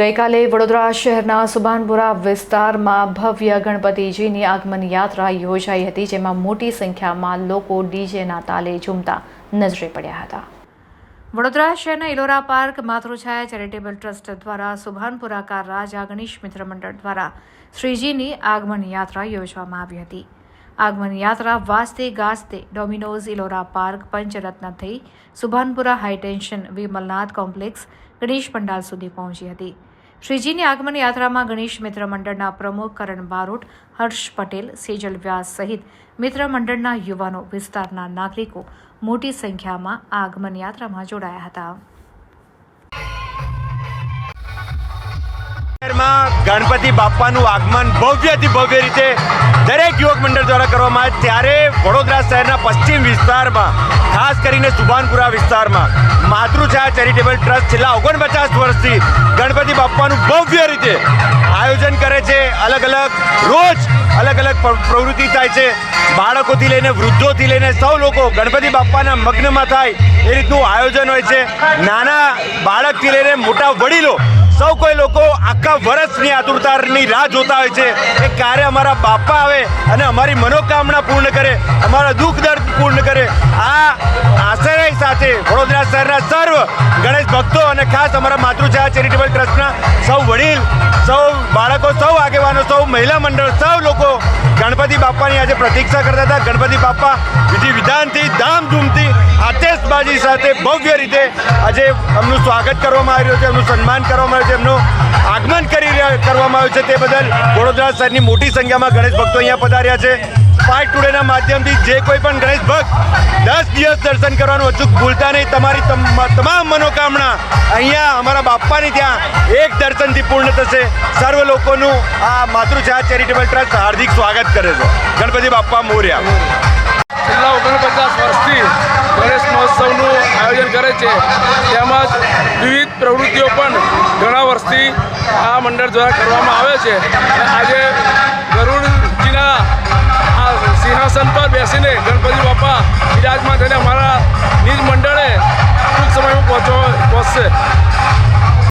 ગઈકાલે વડોદરા શહેરના સુભાનપુરા વિસ્તારમાં ભવ્ય ગણપતિજીની આગમન યાત્રા યોજાઈ હતી, જેમાં મોટી સંખ્યામાં લોકો ડીજેના તાલે ઝૂમતા નજરે પડ્યા હતા. વડોદરા શહેરના Ellora park Matruchhaya charitable trust દ્વારા, સુભાનપુરા કાર રાજા ગણેશ મિત્ર મંડળ દ્વારા શ્રીજીની આગમન યાત્રા યોજવામાં આવી હતી. આગમન યાત્રા વાસ્તે ગાસ્તે ડોમિનોઝ ઇલોરા પાર્ક, પંચરત્ન થઈ Subhanpura high tension Vimalnath complex Ganesh pandal સુધી પહોંચી હતી. શ્રીજીની આગમન યાત્રામાં ગણેશ મિત્ર મંડળના પ્રમુખ કરણ બારોટ, હર્ષ પટેલ, સેજલ વ્યાસ સહિત મિત્ર મંડળના યુવાનો વિસ્તારના નાગરિકો મોટી સંખ્યામાં આગમન યાત્રામાં જોડાયા હતા. ગણપતિ બાપાનું આગમન ભવ્યથી ભવ્ય રીતે દરેક યુવક મંડળ દ્વારા કરવામાં આવે ત્યારે વડોદરા શહેરના પશ્ચિમ વિસ્તારમાં, ખાસ કરીને સુભાનપુરા વિસ્તારમાં, માતૃછાયા ચેરિટેબલ ટ્રસ્ટ છેલ્લા ઓગણપચાસ વર્ષથી ગણપતિ બાપાનું ભવ્ય રીતે આયોજન કરે છે. અલગ અલગ રોજ અલગ અલગ પ્રવૃત્તિ થાય છે. બાળકોથી લઈને વૃદ્ધોથી લઈને સૌ લોકો ગણપતિ બાપાના મગ્નમાં થાય એ રીતનું આયોજન હોય છે. નાના બાળકથી લઈને મોટા વડીલો સૌ કોઈ લોકો આખા વર્ષની આતુરતાની રાહ જોતા હોય છે કે ક્યારે અમારા બાપા આવે અને અમારી મનોકામના પૂર્ણ કરે, અમારા દુઃખ દર્દ પૂર્ણ કરે. આ આશય સાથે વડોદરા શહેરના સર્વ ગણેશ ભક્તો અને ખાસ અમારા માતૃછાયા ચેરિટેબલ ટ્રસ્ટના સૌ વડીલ, સૌ બાળકો, સૌ આગેવાનો, સૌ મહિલા મંડળ, સૌ લોકો ગણપતિ બાપાની આજે પ્રતીક્ષા કરતા હતા. ગણપતિ બાપા વિધિ વિધાનથી ધામધૂમથી આતેશબાજી સાથે ભવ્ય રીતે આજે એમનું સ્વાગત કરવામાં આવી રહ્યું છે, એમનું સન્માન કરવામાં આવ્યું છે, એમનું આગમન કરી કરવામાં આવ્યું છે તે બદલ વડોદરા શહેરની મોટી સંખ્યામાં ગણેશ ભક્તો અહીંયા પધાર્યા છે. ફાઇટ ટુડેના માધ્યમથી જે કોઈ પણ ગણેશ ભક્ત દસ દિવસ દર્શન કરવાનું અચૂક ભૂલતા નહીં, તમારી તમ- તમામ મનોકામના અહીંયા અમારા બાપ્પાની ત્યાં એક દર્શનથી પૂર્ણ થશે. સર્વ લોકોનું આ માતૃછાયા ચેરિટેબલ ટ્રસ્ટ હાર્દિક સ્વાગત કરે છે. ગણપતિ બાપ્પા મોર્યા. છેલ્લા ઓગણપચાસ વર્ષથી ગણેશ મહોત્સવનું આયોજન કરે છે. તેમજ વિવિધ પ્રવૃત્તિઓ પણ ઘણા વર્ષથી આ મંડળ દ્વારા કરવામાં આવે છે. આજે ગરુડજીના આ સિંહાસન પર બેસીને ગણપતિ બાપા બિરાજમાન થઈને અમારા